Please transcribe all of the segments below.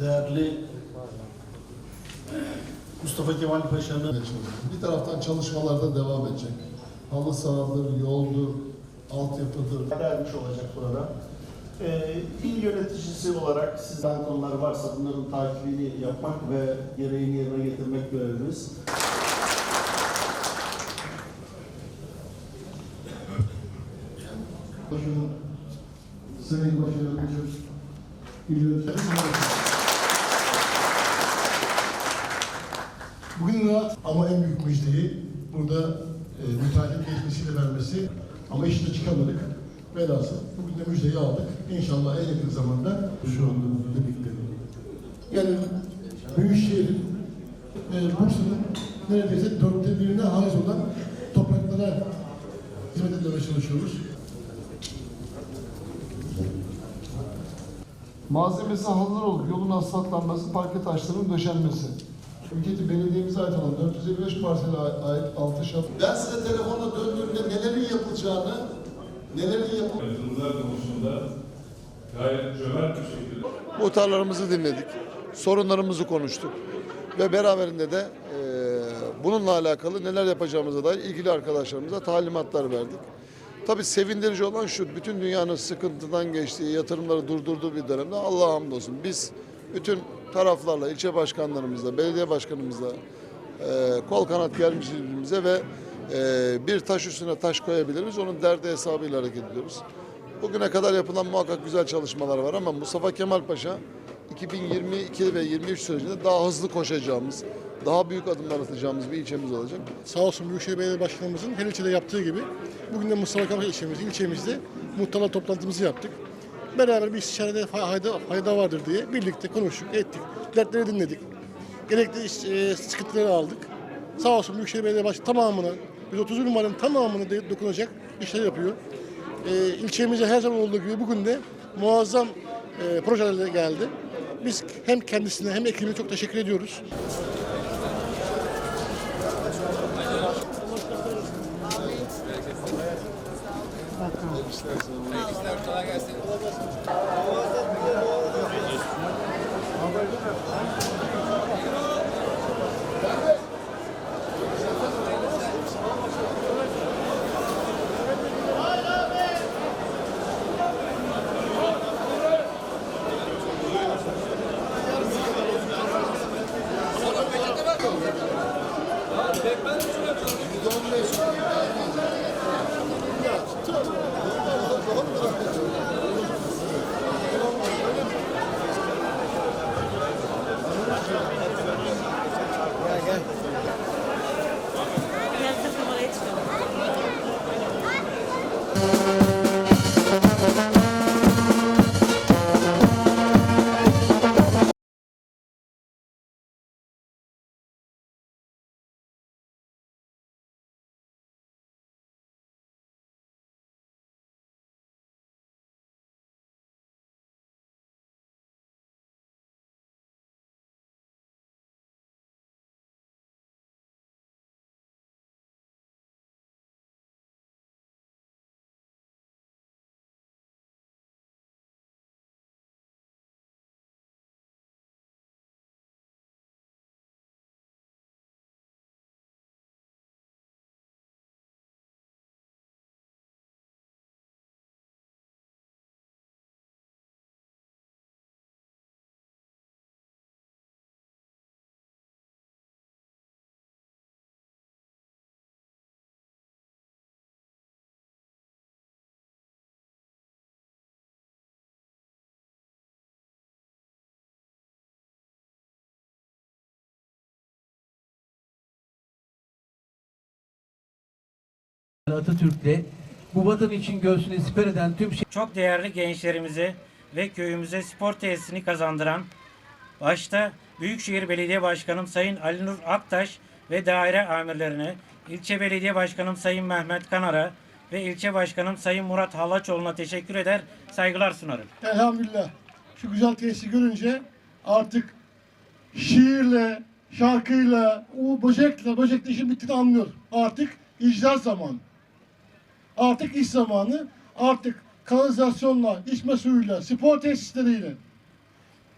değerli Mustafa Kemal Paşa'nın Bir taraftan çalışmalarda devam edecek. Halı sahadır, yoldur, altyapıdır. vermiş olacak burada. Ee, il yöneticisi olarak sizden konular varsa bunların takibini yapmak ve gereğini yerine getirmek görevimiz. Sayın Başkanım, İl Yönetimi Bugün rahat ama en büyük müjdeyi burada e, müteahhit geçmesiyle vermesi ama işte çıkamadık. Velhasıl bugün de müjdeyi aldık. İnşallah en yakın zamanda şu anda birlikte. Yani Büyükşehir'in e, Bursa'nın neredeyse dörtte birine haiz olan topraklara hizmet etmeye çalışıyoruz. Malzemesi hazır olup yolun asfaltlanması, parke taşlarının döşenmesi. Ülkeci belediyemize ait olan 455 parsele ait 6 şap. Ben size telefonla döndüğümde nelerin yapılacağını, nelerin yapıl... Yatırımlar konusunda gayet cömert bir şekilde Muhtarlarımızı dinledik, sorunlarımızı konuştuk ve beraberinde de eee, bununla alakalı neler yapacağımıza dair ilgili arkadaşlarımıza talimatlar verdik. Tabii sevindirici olan şu, bütün dünyanın sıkıntıdan geçtiği, yatırımları durdurduğu bir dönemde Allah'a hamdolsun. Biz bütün taraflarla, ilçe başkanlarımızla, belediye başkanımızla eee, kol kanat gelmiş birbirimize ve eee, bir taş üstüne taş koyabiliriz. Onun derdi hesabıyla hareket ediyoruz. Bugüne kadar yapılan muhakkak güzel çalışmalar var ama Mustafa Kemal Paşa 2022 ve 23 sürecinde daha hızlı koşacağımız, daha büyük adımlar atacağımız bir ilçemiz olacak. Sağ olsun Büyükşehir Belediye Başkanımızın her ilçede yaptığı gibi bugün de Mustafa Kemal ilçemiz, ilçemizde muhtarlar toplantımızı yaptık. Beraber bir istişarede fayda, fayda vardır diye birlikte konuştuk, ettik. Dertleri dinledik. Gerekli iş- e, sıkıntıları aldık. Sağ olsun Büyükşehir Belediye Başkanı tamamını, 130 numaranın tamamını de dokunacak işler yapıyor. E, ilçemize her zaman olduğu gibi bugün de muazzam e, projelerle geldi. Biz hem kendisine hem ekibine çok teşekkür ediyoruz. Biraz Atatürk'le bu vatan için göğsüne siper eden tüm çok değerli gençlerimize ve köyümüze spor tesisini kazandıran başta Büyükşehir Belediye Başkanım Sayın Ali Nur Aktaş ve daire amirlerine, ilçe belediye başkanım Sayın Mehmet Kanar'a ve ilçe başkanım Sayın Murat Halaçoğlu'na teşekkür eder, saygılar sunarım. Elhamdülillah şu güzel tesisi görünce artık şiirle, şarkıyla, o böcekle, böcekle işin bittiğini anlıyor. Artık icra zamanı. Artık iş zamanı. Artık kanalizasyonla, içme suyuyla, spor tesisleriyle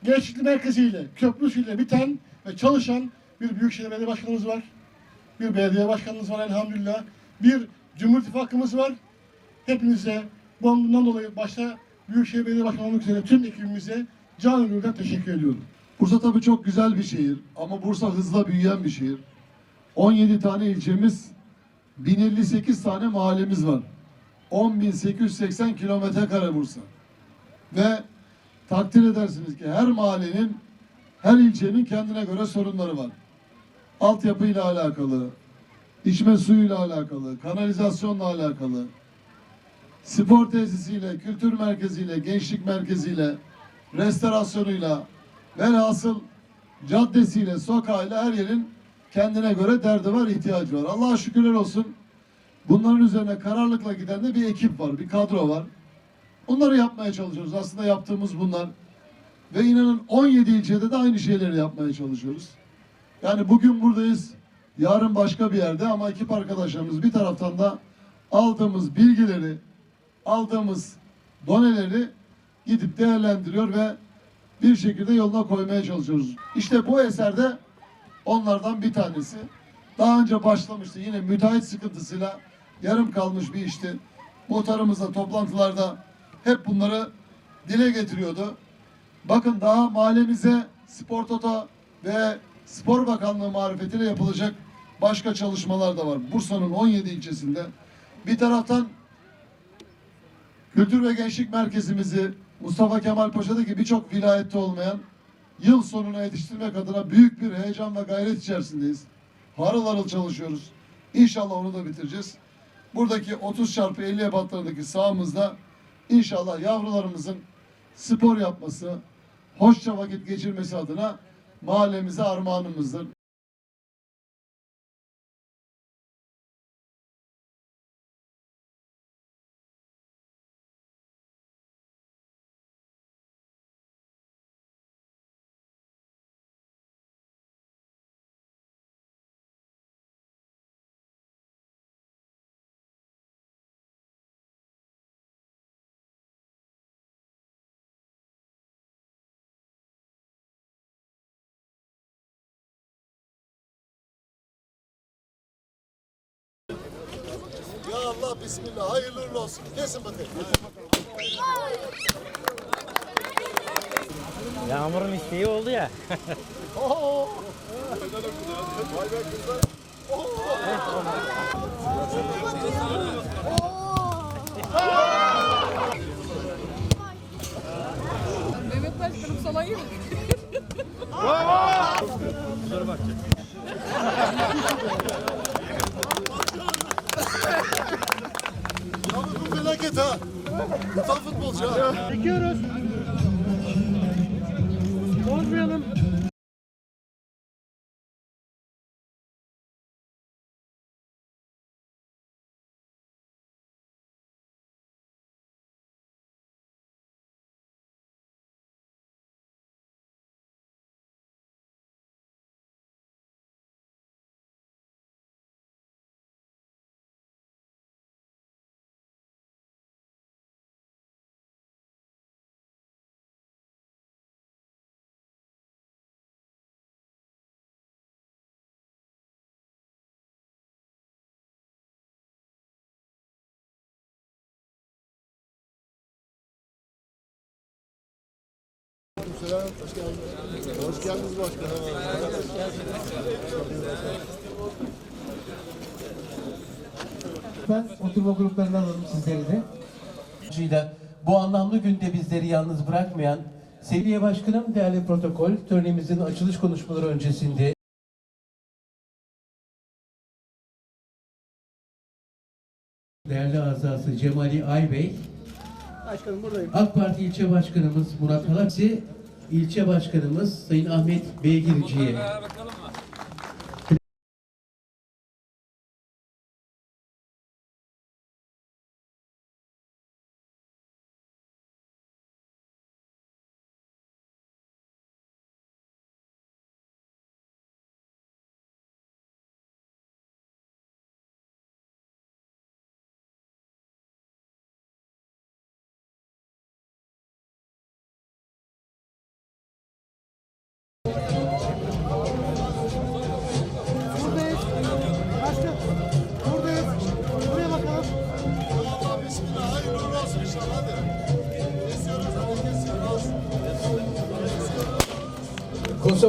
Gençlik merkeziyle, köprüsüyle biten ve çalışan bir Büyükşehir Belediye Başkanımız var. Bir belediye başkanımız var elhamdülillah. Bir Cumhur İttifakımız var. Hepinize bundan dolayı başta Büyükşehir Belediye Başkanı olmak üzere tüm ekibimize can gönülden teşekkür ediyorum. Bursa tabii çok güzel bir şehir ama Bursa hızla büyüyen bir şehir. 17 tane ilçemiz, 1058 tane mahallemiz var. 10.880 kilometre kare Bursa. Ve takdir edersiniz ki her mahallenin, her ilçenin kendine göre sorunları var. Altyapıyla alakalı, içme suyuyla alakalı, kanalizasyonla alakalı, spor tesisiyle, kültür merkeziyle, gençlik merkeziyle, restorasyonuyla, velhasıl caddesiyle, sokağıyla her yerin kendine göre derdi var, ihtiyacı var. Allah'a şükürler olsun. Bunların üzerine kararlılıkla giden de bir ekip var, bir kadro var. Onları yapmaya çalışıyoruz. Aslında yaptığımız bunlar. Ve inanın 17 ilçede de aynı şeyleri yapmaya çalışıyoruz. Yani bugün buradayız, yarın başka bir yerde ama ekip arkadaşlarımız bir taraftan da aldığımız bilgileri, aldığımız doneleri gidip değerlendiriyor ve bir şekilde yoluna koymaya çalışıyoruz. İşte bu eserde onlardan bir tanesi. Daha önce başlamıştı yine müteahhit sıkıntısıyla yarım kalmış bir işti. Muhtarımızla toplantılarda hep bunları dile getiriyordu. Bakın daha mahallemize spor toto ve spor bakanlığı marifetiyle yapılacak başka çalışmalar da var. Bursa'nın 17 ilçesinde. Bir taraftan Kültür ve Gençlik Merkezimizi Mustafa Kemal Paşa'daki birçok vilayette olmayan yıl sonuna yetiştirmek adına büyük bir heyecan ve gayret içerisindeyiz. Harıl harıl çalışıyoruz. İnşallah onu da bitireceğiz. Buradaki 30 çarpı 50 ebatlarındaki sahamızda inşallah yavrularımızın spor yapması, hoşça vakit geçirmesi adına mahallemize armağanımızdır. Allah bismillah hayırlı uğurlu olsun. Kesin bakayım. Yağmurun isteği oldu ya. Mehmet Başkanım salayım. Yalnız felaket ha. Tam futbolcu ha. Çekiyoruz. Bozmayalım. Hoş geldiniz. Hoş geldiniz başkanım. Ben oturma gruplarından alalım sizleri de. Bu anlamlı günde bizleri yalnız bırakmayan Sevgili Başkanım, değerli protokol, törenimizin açılış konuşmaları öncesinde değerli azası Cemali Aybey, AK Parti ilçe başkanımız Murat Halaksi, ilçe başkanımız Sayın Ahmet Beygirci'ye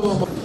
박수 한번